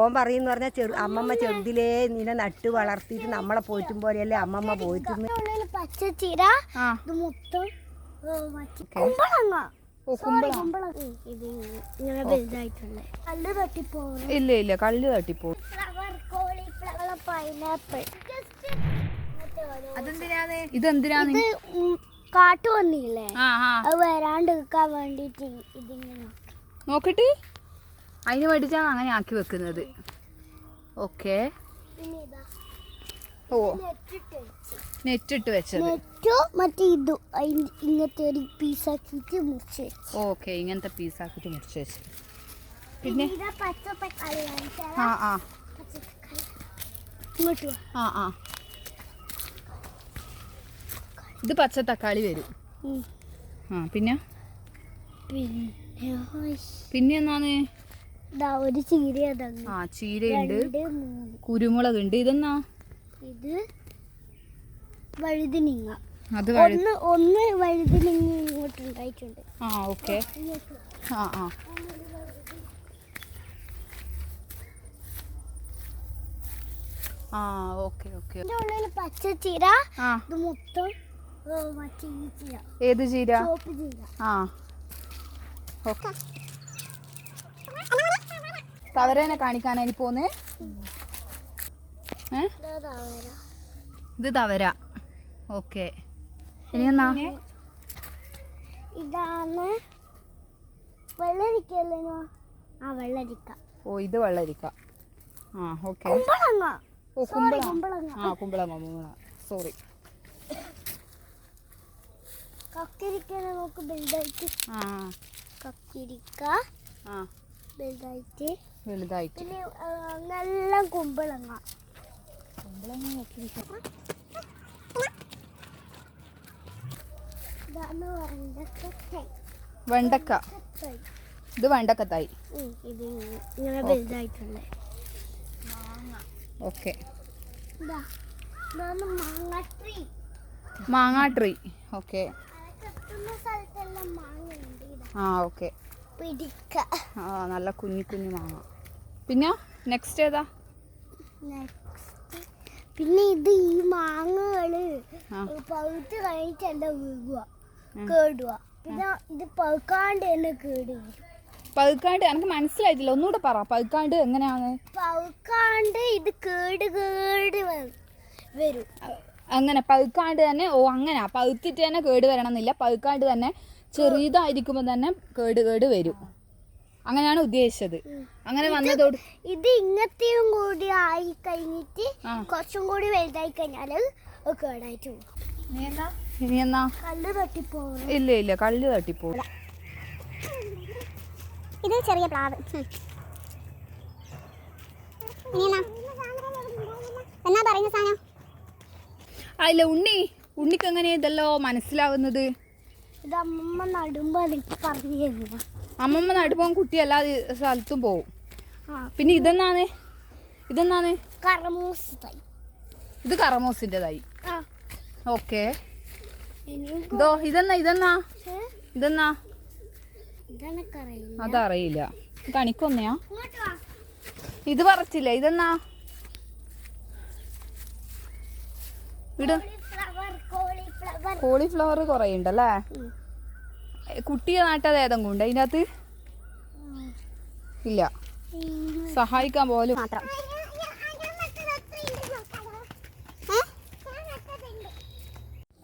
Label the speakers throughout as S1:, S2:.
S1: ഓൻ പറയുന്ന പറഞ്ഞാൽ ചെറു അമ്മമ്മ ചെറുതിലേ നിന്നെ നട്ട് വളർത്തിയിട്ട് നമ്മളെ പോറ്റും പോലെയല്ലേ അമ്മമ്മ പോറ്റുന്നു.
S2: പച്ചച്ചീര മൊത്തം വലുതായിട്ടുണ്ട്.
S3: ഇല്ല ഇല്ല കല്ല്
S2: കോളിഫ്ലവർ പൈനാപ്പിൾ
S3: അതെന്തിനാണ് ഇതെന്തിനാണ്
S2: കാട്ടു വന്നില്ലേ? അത് വരാണ്ടിരിക്കാൻ വേണ്ടിട്ട് ഇതിങ്ങനെ
S3: നോക്കിട്ട്? അതിന് വേണ്ടിയിട്ടാണ് അങ്ങനെ ആക്കി വെക്കുന്നത്. ഓക്കെ ഓ.
S2: നെറ്റിട്ട്
S3: വെച്ചത്.
S2: മറ്റേ ഇതും ഇങ്ങനത്തെ ഒരു പീസാക്കിയിട്ട് മുറിച്ച് വെച്ച്.
S3: ഓക്കെ ഇങ്ങനത്തെ പീസാക്കിയിട്ട് മുറിച്ച് വെച്ചു. പിന്നെ?
S2: ഇതാ പച്ച തക്കാളി കാണിച്ചാൽ
S3: ആ ആ. ആ ആ. ഇത് പച്ച തക്കാളി വരും. ആ പിന്നെ?
S2: പിന്നെ.
S3: പിന്നെ എന്നാണ്?
S2: ഒരു ചീര
S3: ആ ചീരയുണ്ട്. കുരുമുളക് ഉണ്ട് ഇതെന്നാ?
S2: ഇത് വഴുതിനിങ്ങ.
S3: അത്
S2: ഒന്ന് ഒന്ന് വഴുതിനിങ്ങ ഇങ്ങോട്ട് ഉണ്ടായിട്ടുണ്ട്.
S3: ആ ഓക്കെ. ആ ആ. ആ ഓക്കെ ഓക്കെ.
S2: പച്ചച്ചീര
S3: ആ.
S2: ഇത് മൊത്തം
S3: ഏത് ചീര?
S2: ചീര.
S3: ആ. ഓക്കെ. തവരേനെ കാണിക്കാനായി പോന്നേ.
S2: ഇതാ
S3: തവര. ഓക്കെ. ഇനി എന്നാ?
S2: ഇതാണ് വെള്ളരിക്കല്ലോ ആ വെള്ളരിക്ക.
S3: ഓ ഇത് വെള്ളരിക്ക. ആ ഓക്കെ.
S2: കുമ്പളങ്ങ.
S3: ഓ
S2: കുമ്പളങ്ങ.
S3: ആ കുമ്പളങ്ങ കുമ്പള സോറി
S2: കക്കിരിക്ക നമുക്ക് ബിൽഡായിട്ട്
S3: ആ.
S2: കക്കിരിക്ക.
S3: ആ.
S2: വലുതായിട്ട്. നല്ല കുമ്പളങ്ങ. വെണ്ടക്ക.
S3: ഇത് വെണ്ടക്കത്തായി ഓക്കെ.
S2: മാങ്ങ. ട്രീ.
S3: ഓക്കെ. ആ ഓക്കെ.
S2: പിടിക്ക.
S3: ആ നല്ല കുഞ്ഞു കുഞ്ഞു മാങ്ങ. പിന്നെ നെക്സ്റ്റ് ഏതാ?
S2: നെക്സ്റ്റ് പിന്നെ ഇത് ഈ മാങ്ങകൾ
S3: ആ.
S2: കഴിഞ്ഞിട്ട് വീഴുക. കേടുക പിന്നെ ഇത് പഴുക്കാണ്ട് തന്നെ കേട്
S3: പഴുക്കാണ്ട് എനിക്ക് മനസ്സിലായിട്ടില്ല. ഒന്നുകൂടെ പറ പഴുക്കാണ്ട് എങ്ങനെയാണ്?
S2: പഴുക്കാണ്ട് ഇത് കേട് കേട് വരും.
S3: അങ്ങനെ പഴുക്കാണ്ട് തന്നെ ഓ അങ്ങനെ. പഴുത്തിട്ട് തന്നെ കേട് വരണം എന്നില്ല പഴുക്കാണ്ട് തന്നെ ചെറിയതായിരിക്കുമ്പോൾ തന്നെ കേട് കേട് വരും. അങ്ങനെയാണ് ഉദ്ദേശിച്ചത്. അങ്ങനെ വന്നതോട്
S2: ഇത് ഇങ്ങനത്തെയും കൂടി ആയി കഴിഞ്ഞിട്ട് കുറച്ചും കൂടി വലുതായി കഴിഞ്ഞാൽ അത് കേടായിട്ട് പോകും.
S3: ഇനി എന്നാ
S2: കല്ല് തട്ടിപ്പോകും
S3: ഇല്ല ഇല്ല. കല്ല് തട്ടിപ്പോവും.
S2: ഇത് ചെറിയ പ്ലാവ്. എന്നാ? പറയുന്ന സാധനം?
S3: അല്ല ഉണ്ണി. ഉണ്ണിക്ക് എങ്ങനെയാ ഇതല്ലോ മനസ്സിലാവുന്നത്?
S2: ഇത് അമ്മമ്മ നടുമ്പോ എനിക്ക് പറഞ്ഞു തരുന്ന
S3: അമ്മമ്മ കുട്ടി എല്ലാ സ്ഥലത്തും പോവും. പിന്നെ ഇതെന്നാണ്? ഇതെന്നാണ്?
S2: കറമൂസ് തൈ
S3: ഇത് കറമോസിന്റെതായി.
S2: ആ.
S3: ഓക്കെ. ഇതോ ഇതെന്നാ ഇതെന്നാ? ഇതെന്നാ? അതറിയില്ല. കണിക്കൊന്നയാ? ഇത് പറച്ചില്ല? ഇതെന്നാ? ഇട്.
S2: കോളിഫ്ലവർ
S3: കുറേ ഉണ്ടല്ലേ കുട്ടിയെ നാട്ടത് ഏതെങ്കിലും ഉണ്ട് അതിനകത്ത്? ഇല്ല. സഹായിക്കാൻ പോലും
S2: മാത്രം.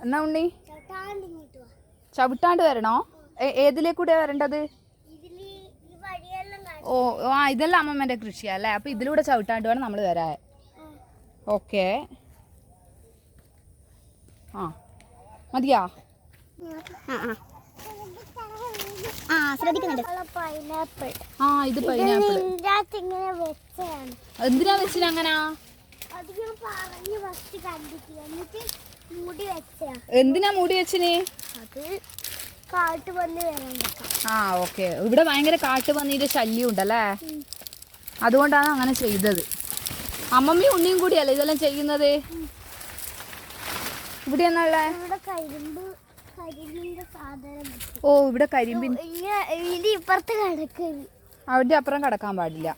S3: എന്നാ ഉണ്ണി? ചവിട്ടാണ്ട് വരണോ? ഏതിലേക്കൂടെ വരേണ്ടത്. ഓ ആ ഇതെല്ലാം അമ്മമ്മേന്റെ കൃഷിയാ അല്ലേ? അപ്പം ഇതിലൂടെ ചവിട്ടാണ്ട് വേണം നമ്മൾ വരാൻ. ഓക്കേ. ആ. മതിയാ?
S2: ആ ശ്രദ്ധിക്കുന്നുണ്ട്. പൈനാപ്പിൾ
S3: ആ ഇത് പൈനാപ്പിൾ എന്തിനാ വെച്ചിന് അങ്ങനാ? എന്തിനാ മൂടി വെച്ചിന്? ആ ഓക്കെ. ഇവിടെ ഭയങ്കര കാട്ടുപന്നിയുടെ ശല്യം ഉണ്ടല്ലേ? അതുകൊണ്ടാണ് അങ്ങനെ ചെയ്തത്. അമ്മമ്മയും ഉണ്ണിയും കൂടിയല്ലേ ഇതെല്ലാം ചെയ്യുന്നത്? ഇവിടെ. ഓ ഇവിടെ കരിമ്പിൻ അവിടെ അപ്പുറം കടക്കാൻ പാടില്ല.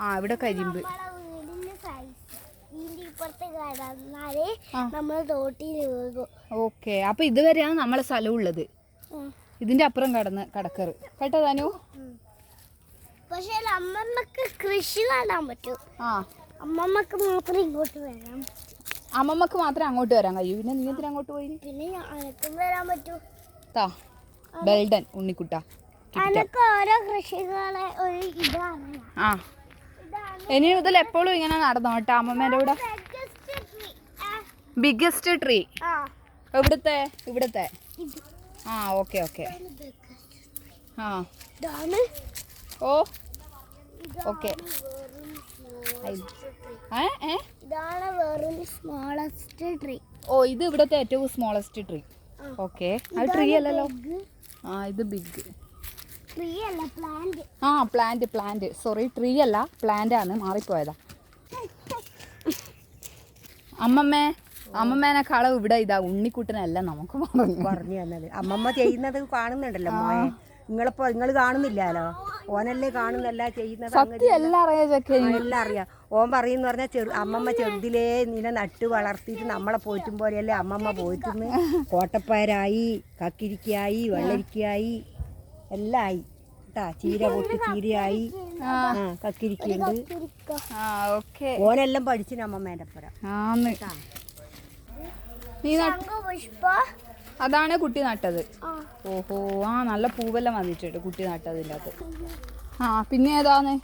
S3: ആ. ഇവിടെ കരിമ്പ്. ഓക്കെ. അപ്പൊ ഇതുവരെയാണ് നമ്മളെ സ്ഥലം ഉള്ളത്. ഇതിന്റെ അപ്പുറം കടന്ന് കടക്കറ്. കേട്ടോ താനു
S2: പക്ഷെ അമ്മമ്മക്ക് കൃഷി നടാൻ പറ്റും.
S3: ആ.
S2: അമ്മമ്മക്ക് മാത്രം ഇങ്ങോട്ട് വരാം
S3: അമ്മമ്മക്ക് മാത്രമേ അങ്ങോട്ട് വരാൻ കഴിയൂ. പിന്നെ നീ എന്തിനാ അങ്ങോട്ട് പോയി?
S2: പിന്നെ അനക്കും വരാൻ പറ്റൂ.
S3: താ ബെൽഡൻ ഉണ്ണിക്കുട്ട
S2: അനക്ക് ഓരോ കൃഷികളെ ഒരു ഇതാണ്.
S3: ആ. ഇനി മുതൽ എപ്പോഴും ഇങ്ങനെ നടന്നോ കേട്ടോ അമ്മമ്മേന്റെ കൂടെ?
S2: ബിഗസ്റ്റ്
S3: ബിഗ്ഗസ്റ്റ് ട്രീ എവിടുത്തെ? ഇവിടുത്തെ? ആ ഓക്കെ ഓക്കെ. ആ. ഓ. ഓക്കെ.
S2: ഇതാണ് വെറും സ്മോളസ്റ്റ് ട്രീ
S3: ഓ ഇത് ഇവിടുത്തെ ഏറ്റവും സ്മോളസ്റ്റ് ട്രീ ഓക്കെ അത് ട്രീ അല്ലല്ലോ? ആ ഇത് ബിഗ്
S2: ട്രീ അല്ല പ്ലാന്റ്
S3: ആ പ്ലാന്റ് പ്ലാന്റ് സോറി ട്രീ അല്ല പ്ലാന്റ് ആണ്. മാറിപ്പോയതാ. അമ്മമ്മേ അമ്മമ്മേനെക്കാളും ഇവിടെ ഇതാ ഉണ്ണിക്കുട്ടനല്ല നമുക്ക് പറഞ്ഞു.
S1: പറഞ്ഞു തന്നത്. അമ്മമ്മ ചെയ്യുന്നത് കാണുന്നുണ്ടല്ലോ മോയെ നിങ്ങളിപ്പോ നിങ്ങൾ കാണുന്നില്ലല്ലോ? ഓനല്ലേ കാണുന്നല്ല ചെയ്യുന്നത്
S3: സത്യം എല്ലാം അറിയാ ചക്കെ.
S1: എല്ലാം അറിയാം. ഓൻ പറയുന്ന പറഞ്ഞാൽ ചെറു അമ്മമ്മ ചെറുതിലേ നിന്നെ നട്ട് വളർത്തിയിട്ട് നമ്മളെ പോറ്റും പോലെയല്ലേ അമ്മമ്മ പോറ്റുന്നു. കോട്ടപ്പയരായി കക്കിരിക്കായി വെള്ളരിക്കായി എല്ലാം ആയി കേട്ടാ ചീര പൊട്ടി ചീരയായി. കക്കിരിക്കുണ്ട്.
S3: ആ ഓക്കെ.
S1: ഓനെല്ലാം പഠിച്ചിന് അമ്മമ്മേന്റെ അപ്പുറം.
S3: നീ അതാണ് കുട്ടി നട്ടത്. ഓഹോ ആ നല്ല പൂവെല്ലാം വന്നിട്ടുണ്ട് കുട്ടി നട്ടതിന്റെ അത് ആ പിന്നെ ഏതാന്ന്?